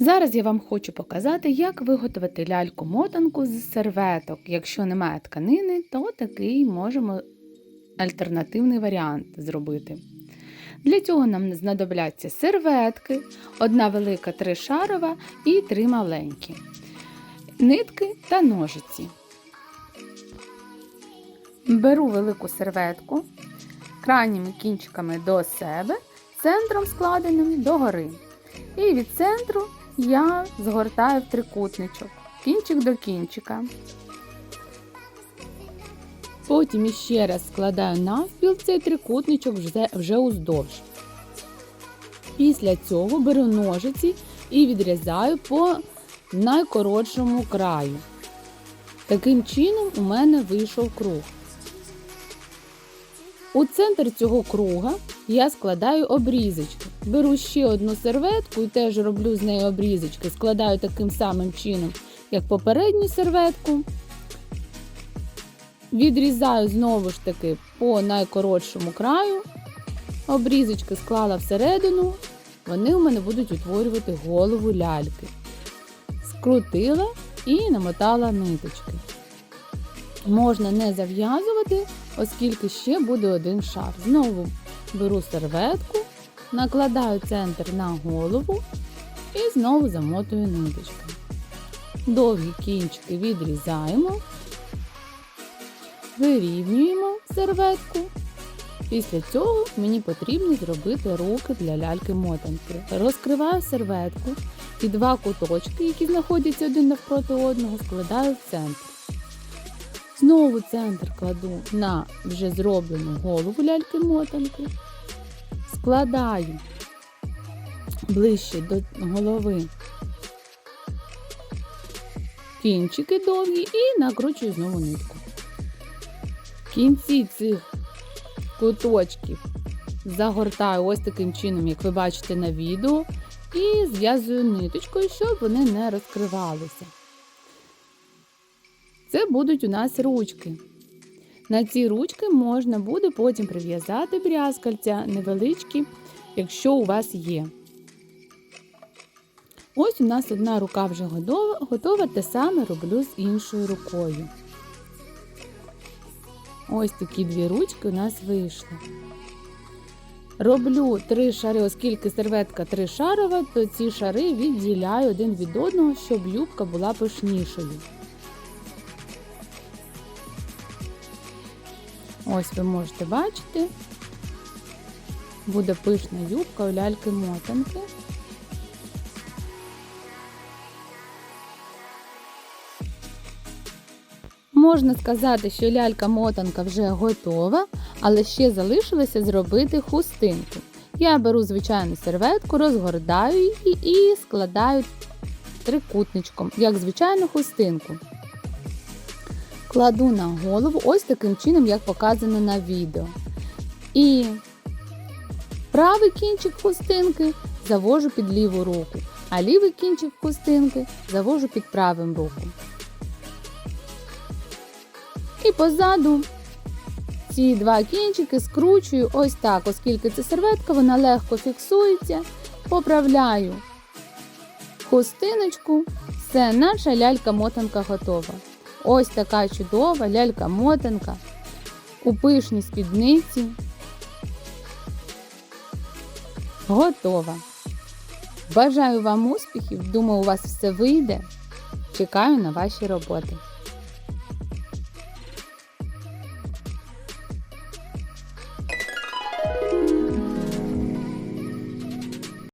Зараз я вам хочу показати, як виготовити ляльку-мотанку з серветок. Якщо немає тканини, то такий можемо альтернативний варіант зробити. Для цього нам знадобляться серветки, одна велика тришарова і три маленькі, нитки та ножиці. Беру велику серветку крайніми кінчиками до себе, центром складеним догори. І від центру я згортаю в трикутничок, кінчик до кінчика. Потім іще раз складаю навпіл цей трикутничок вже, вже уздовж. Після цього беру ножиці і відрізаю по найкоротшому краю. Таким чином у мене вийшов круг. У центр цього круга я складаю обрізочки. Беру ще одну серветку і теж роблю з неї обрізочки. Складаю таким самим чином, як попередню серветку. Відрізаю знову ж таки по найкоротшому краю. Обрізочки склала всередину, вони у мене будуть утворювати голову ляльки. Скрутила і намотала ниточки. Можна не зав'язувати, оскільки ще буде один шар. Знову беру серветку, накладаю центр на голову і знову замотую ниточки. Довгі кінчики відрізаємо, вирівнюємо серветку. Після цього мені потрібно зробити руки для ляльки-мотанки. Розкриваю серветку і два куточки, які знаходяться один навпроти одного, складаю в центр. Знову центр кладу на вже зроблену голову ляльки-мотанки. Складаю ближче до голови кінчики довгі і накручую знову нитку. В кінці цих куточків загортаю ось таким чином, як ви бачите на відео, і зв'язую ниточкою, щоб вони не розкривалися. Це будуть у нас ручки. На ці ручки можна буде потім прив'язати брязкальця невеличкі, якщо у вас є. Ось у нас одна рука вже готова, готова те саме роблю з іншою рукою. Ось такі дві ручки у нас вийшли. Роблю три шари, оскільки серветка тришарова, то ці шари відділяю один від одного, щоб юбка була пишнішою. Ось ви можете бачити, буде пишна юбка у ляльки-мотанки. Можна сказати, що лялька-мотанка вже готова, але ще залишилося зробити хустинку. Я беру звичайну серветку, розгортаю її і складаю трикутничком, як звичайну хустинку. Кладу на голову ось таким чином, як показано на відео. І правий кінчик хустинки завожу під ліву руку, а лівий кінчик хустинки завожу під правим рухом. І позаду ці два кінчики скручую ось так, оскільки це серветка, вона легко фіксується. Поправляю хустиночку. Все, наша лялька-мотанка готова. Ось така чудова лялька-мотанка у пишній спідниці. Готова. Бажаю вам успіхів! Думаю, у вас все вийде. Чекаю на ваші роботи.